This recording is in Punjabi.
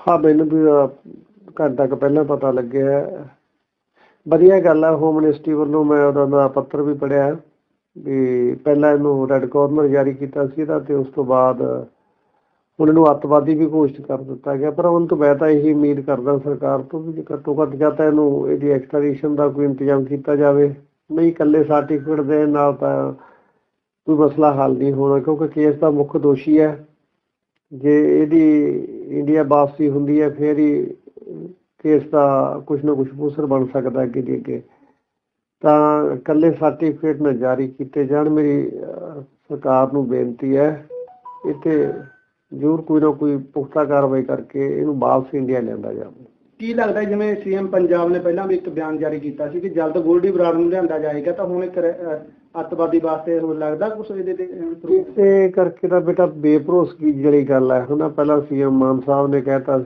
ਹਾਂ, ਮੈਨੂੰ ਵੀ ਘੰਟਾ ਕੁ ਪਹਿਲਾਂ ਪਤਾ ਲੱਗਿਆ। ਵਧੀਆ ਗੱਲ ਹੈ ਹੋਮ ਮਿਨਿਸਟਰੀ ਵੱਲੋਂ ਮੈਂ ਉਹਦਾ ਦਾ ਪੱਤਰ ਵੀ ਪੜਿਆ ਵੀ ਪਹਿਲਾਂ ਇਹਨੂੰ ਰੈੱਡ ਕਾਰਨਰ ਜਾਰੀ ਕੀਤਾ ਸੀ ਇਹਦਾ ਤੇ ਉਸ ਤੋਂ ਬਾਅਦ ਹੁਣ ਇਹਨੂੰ ਅੱਤਵਾਦੀ ਵੀ ਘੋਸ਼ਿਤ ਕਰ ਦਿੱਤਾ ਗਿਆ। ਪਰ ਹੁਣ ਤੋਂ ਮੈਂ ਤਾਂ ਇਹੀ ਉਮੀਦ ਕਰਦਾ ਸਰਕਾਰ ਤੋਂ ਵੀ ਘੱਟੋ ਘੱਟ ਜਾਂ ਤਾਂ ਇਹਨੂੰ ਇਹਦੀ ਐਕਸਟ੍ਰੈਡੀਸ਼ਨ ਦਾ ਕੋਈ ਇੰਤਜ਼ਾਮ ਕੀਤਾ ਜਾਵੇ। ਨਹੀਂ, ਇਕੱਲੇ ਸਰਟੀਫਿਕੇਟ ਦੇ ਨਾਲ ਤਾਂ ਕੋਈ ਮਸਲਾ ਹੱਲ ਨਹੀਂ ਹੋਣਾ ਕਿਉਂਕਿ ਕੇਸ ਦਾ ਮੁੱਖ ਦੋਸ਼ੀ ਹੈ। ਜੇ ਇਹਦੀ ਇੰਡੀਆ ਵਾਪਸੀ ਹੁੰਦੀ ਹੈ, ਫਿਰ ਹੀ ਕੇਸ ਦਾ ਕੁਝ ਨਾ ਕੁਝ ਮੂਸਰ ਬਣ ਸਕਦਾ ਅੱਗੇ ਦੀ ਅੱਗੇ। ਤਾਂ ਇਕੱਲੇ ਸਰਟੀਫਿਕੇਟ ਨਾ ਜਾਰੀ ਕੀਤੇ ਜਾਣ, ਮੇਰੀ ਸਰਕਾਰ ਨੂੰ ਬੇਨਤੀ ਹੈ ਇਹ ਜ਼ਰੂਰ ਕੋਈ ਨਾ ਕੋਈ ਪੁਖਤਾ ਕਾਰਵਾਈ ਕਰਕੇ ਇਹਨੂੰ ਵਾਪਸ ਇੰਡੀਆ ਲਿਆਂਦਾ ਜਾਵੇ। ਕੀ ਲੱਗਦਾ ਹੈ ਜਿਵੇਂ ਸੀਐਮ ਪੰਜਾਬ ਨੇ ਪਹਿਲਾਂ ਵੀ ਇੱਕ ਬਿਆਨ ਜਾਰੀ ਕੀਤਾ ਸੀ ਕਿ ਜਲਦ ਗੋਲਡੀ ਬਰਾੜ ਨੂੰ ਲਿਆਂਦਾ ਜਾਏਗਾ ਤਾਂ ਹੁਣ ਇੱਕ ਰ- ਅਹ ਅੱਤਵਾਦੀ ਵਾਸਤੇ ਹੁਣ ਲੱਗਦਾ ਕੁਝ ਇਹਦੇ ਤੇ ਅਹ, proof? ਇਸੇ ਕਰਕੇ ਤਾਂ ਬੇਟਾ ਬੇਭਰੋਸਗੀ ਜਿਹੜੀ ਗੱਲ ਹੈ ਹਨਾ ਪਹਿਲਾਂ ਸੀਐਮ ਮਾਨ ਸਾਹਿਬ ਨੇ ਕਹਿਤਾ